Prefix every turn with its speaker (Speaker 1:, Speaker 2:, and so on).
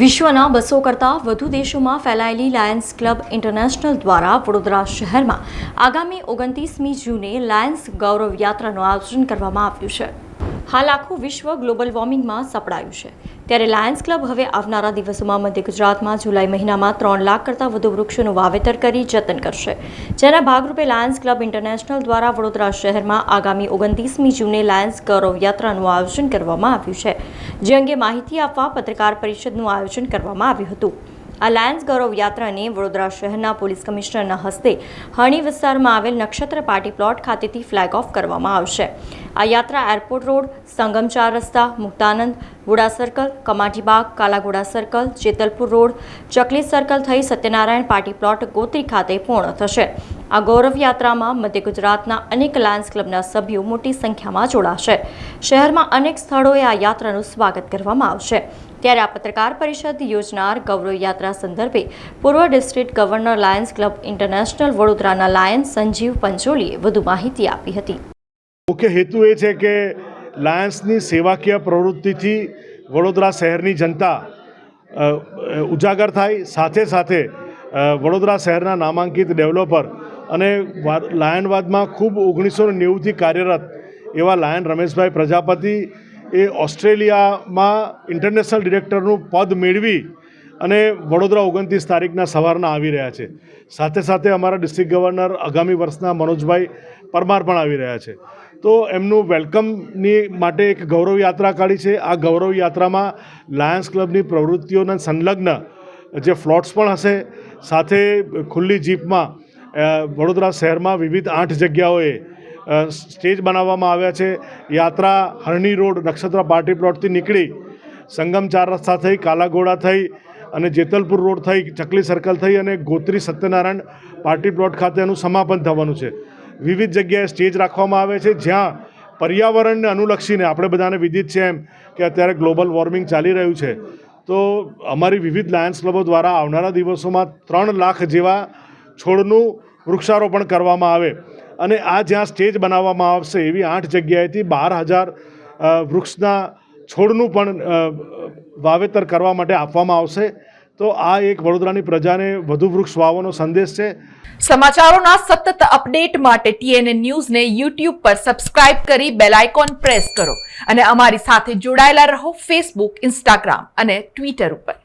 Speaker 1: વિશ્વના બસો કરતાં વધુ દેશોમાં ફેલાયેલી લાયન્સ ક્લબ ઇન્ટરનેશનલ દ્વારા વડોદરા શહેરમાં આગામી ઓગણત્રીસમી જૂને લાયન્સ ગૌરવ યાત્રાનું આયોજન કરવામાં આવ્યું છે. હાલ આખું વિશ્વ ગ્લોબલ વોર્મિંગમાં સપડાયું છે. ત્યારે લાયન્સ ક્લબ હવે આવનારા દિવસોમાં મધ્ય ગુજરાતમાં જુલાઈ મહિનામાં ત્રણ લાખ કરતાં વધુ વૃક્ષોનું વાવેતર કરી જતન કરશે. જેના ભાગરૂપે લાયન્સ ક્લબ ઇન્ટરનેશનલ દ્વારા વડોદરા શહેરમાં આગામી ઓગણત્રીસમી જૂને લાયન્સ ગૌરવ યાત્રાનું આયોજન કરવામાં આવ્યું છે. જે અંગે માહિતી આપવા પત્રકાર પરિષદનું આયોજન કરવામાં આવ્યું હતું. આ લાયન્સ ગૌરવ યાત્રાને વડોદરા શહેરના પોલીસ કમિશનરના હસ્તે હણી વિસ્તારમાં આવેલ નક્ષત્ર પાર્ટી પ્લોટ ખાતેથી ફ્લેગ ઓફ કરવામાં આવશે. આ યાત્રા એરપોર્ટ રોડ, સંગમ ચાર રસ્તા, Muktanand, Guda circle Kamatibag Kalaguda circle Jetalpur road, Chakli circle થઈ સત્યનારાયણ પાર્ટી પ્લોટ ગોત્રી ખાતે પૂર્ણ થશે. આ ગૌરવ યાત્રામાં મધ્ય ગુજરાતના અનેક લાયન્સ ક્લબના સભ્યો મોટી સંખ્યામાં જોડાશે. શહેરમાં અનેક સ્થળોએ આ યાત્રાનું સ્વાગત કરવામાં આવશે. ત્યારે આ પત્રકાર પરિષદ યોજનાર ગૌરવ યાત્રા સંદર્ભે પૂર્વ district governor Lions club international વડોદરાના લાયન્સ સંજીવ પંચોલીએ વધુ માહિતી આપી હતી.
Speaker 2: મુખ્ય હેતુ એ છે કે લાયન્સની સેવાકીય પ્રવૃત્તિથી વડોદરા શહેરની જનતા ઉજાગર થાય. સાથે સાથે વડોદરા શહેરના નામાંકિત ડેવલપર અને લાયનવાદમાં ખૂબ ઓગણીસો નેવુંથી કાર્યરત એવા લાયન રમેશભાઈ પ્રજાપતિ એ ઓસ્ટ્રેલિયામાં ઇન્ટરનેશનલ ડિરેક્ટરનું પદ મેળવી અને વડોદરા ઓગણત્રીસ તારીખના સવારના આવી રહ્યા છે. સાથે સાથે અમારા ડિસ્ટ્રિક્ટ ગવર્નર આગામી વર્ષના મનોજભાઈ પરમાર પણ આવી રહ્યા છે. તો એમનું વેલકમની માટે એક ગૌરવ યાત્રા કાઢી છે. આ ગૌરવ યાત્રામાં લાયન્સ ક્લબની પ્રવૃત્તિઓના સંલગ્ન જે ફ્લોટ્સ પણ હશે, સાથે ખુલ્લી જીપમાં વડોદરા શહેરમાં વિવિધ આઠ જગ્યાઓએ સ્ટેજ બનાવવામાં આવ્યા છે. યાત્રા હરણી રોડ નક્ષત્ર પાર્ટી પ્લોટથી નીકળી, સંગમ ચાર રસ્તા થઈ, કાલાઘોડા થઈ અને જેતલપુર રોડ થઈ, ચકલી સર્કલ થઈ અને ગોત્રી સત્યનારાયણ પાર્ટી પ્લોટ ખાતે એનું સમાપન થવાનું છે. વિવિધ જગ્યાએ સ્ટેજ રાખવામાં આવે છે, જ્યાં પર્યાવરણને અનુલક્ષીને આપણે બધાને વિદિત છે એમ કે અત્યારે ગ્લોબલ વોર્મિંગ ચાલી રહ્યું છે. તો અમારી વિવિધ લાયન્સ ક્લબો દ્વારા આવનારા દિવસોમાં ત્રણ લાખ જેવા છોડનું વૃક્ષારોપણ કરવામાં આવે અને આ જ્યાં સ્ટેજ બનાવવામાં આવશે એવી આઠ જગ્યાએથી બાર હજાર વૃક્ષના છોડનું પણ વાવેતર કરવા માટે આપવામાં આવશે. તો આ એક વડોદરાની પ્રજાને વધુ વૃક્ષ વાવવાનો સંદેશ છે.
Speaker 3: સમાચારોના સતત અપડેટ માટે ટીએનએ ન્યૂઝને યુટ્યુબ પર સબસ્ક્રાઇબ કરી બેલ આઇકોન પ્રેસ કરો અને અમારી સાથે જોડાયેલા રહો ફેસબુક, ઇન્સ્ટાગ્રામ અને ટ્વિટર ઉપર.